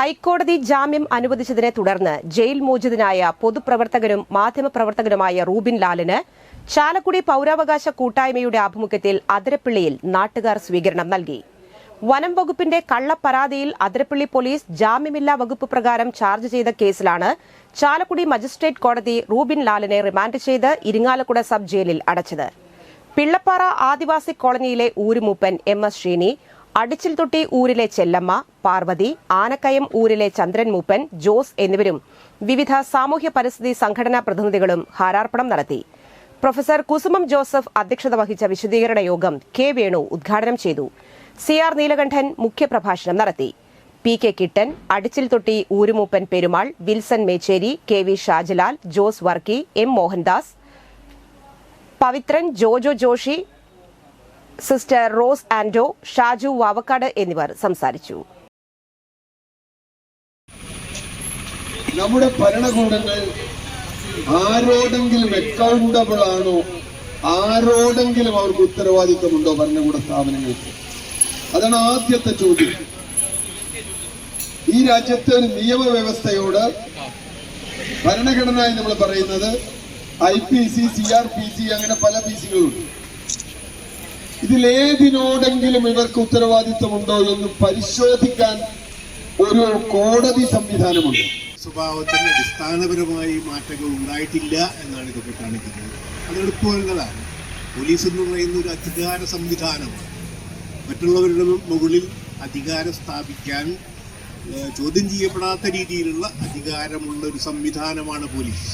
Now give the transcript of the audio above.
ഹൈക്കോടതി ജാമ്യം അനുവദിച്ചതിനെ തുടർന്ന് ജയിൽ മോചിതനായ പൊതുപ്രവർത്തകനും മാധ്യമപ്രവർത്തകനുമായ റൂബിൻ ലാലിന് ചാലക്കുടി പൌരാവകാശ കൂട്ടായ്മയുടെ ആഭിമുഖ്യത്തിൽ അതിരപ്പിള്ളിയിൽ നാട്ടുകാർ സ്വീകരണം നൽകി. വനം വകുപ്പിന്റെ കള്ളപ്പരാതിയിൽ അതിരപ്പിള്ളി പോലീസ് ജാമ്യമില്ലാ വകുപ്പ് പ്രകാരം ചാർജ് ചെയ്ത കേസിലാണ് ചാലക്കുടി മജിസ്ട്രേറ്റ് കോടതി റൂബിൻ ലാലിനെ റിമാൻഡ് ചെയ്ത് ഇരിങ്ങാലക്കുട സബ് ജയിലിൽ അടച്ചത്. പിള്ളപ്പാറ ആദിവാസി കോളനിയിലെ ഊരുമൂപ്പൻ എം എസ് ശ്രീനി അടിച്ചിൽ തൊട്ടി ഊരിലെ ചെല്ലമ്മ പാർവതി ആനക്കയം ഊരിലെ ചന്ദ്രൻ മൂപ്പൻ ജോസ് എന്നിവരും വിവിധ സാമൂഹ്യ പരിസ്ഥിതി സംഘടനാ പ്രതിനിധികളും ഹാരാർപ്പണം നടത്തി. പ്രൊഫസർ കുസുമം ജോസഫ് അധ്യക്ഷത വഹിച്ച വിശദീകരണ യോഗം കെ വേണു ഉദ്ഘാടനം ചെയ്തു. സി ആർ നീലകണ്ഠൻ മുഖ്യപ്രഭാഷണം നടത്തി. P K Kittan Adichil Thotti ഊരുമൂപ്പൻ Perumal Wilson Mecheri K V Shajalal Jose Varkey M Mohandas Pavithran Jojo Joshi sister Rose Ando Shaju Vavakkad എന്നിവർ സംസാരിച്ചു. നമ്മുടെ ഭരണകൂടങ്ങൾ ആരോടെങ്കിലും അക്കൗണ്ടബിൾ ആണോ? ആരോടെങ്കിലും അവർക്ക് ഉത്തരവാദിത്തമുണ്ടോ ഭരണകൂട സ്ഥാപനങ്ങൾക്ക്? അതാണ് ആദ്യത്തെ ചോദ്യം. ഈ രാജ്യത്തെ നിയമവ്യവസ്ഥയോട് ഭരണഘടന എന്ന് നമ്മൾ പറയുന്നത് I P C C R P C അങ്ങനെ പല പി സികളുണ്ട്. ഇതിലേതിനോടെങ്കിലും ഇവർക്ക് ഉത്തരവാദിത്തമുണ്ടോ എന്ന് പരിശോധിക്കാൻ ഒരു കോടതി സംവിധാനമുണ്ട്. സ്വഭാവത്തിന് അടിസ്ഥാനപരമായി മാറ്റങ്ങൾ ഉണ്ടായിട്ടില്ല എന്നാണ് ഇതൊക്കെ കാണിക്കുന്നത് അത് എളുപ്പമുള്ളതാണ് പോലീസ് എന്ന് പറയുന്ന ഒരു അധികാര സംവിധാനമാണ് മറ്റുള്ളവരുടെ മുകളിൽ അധികാരം സ്ഥാപിക്കാൻ ചോദ്യം ചെയ്യപ്പെടാത്ത രീതിയിലുള്ള അധികാരമുള്ള ഒരു സംവിധാനമാണ് പോലീസ്.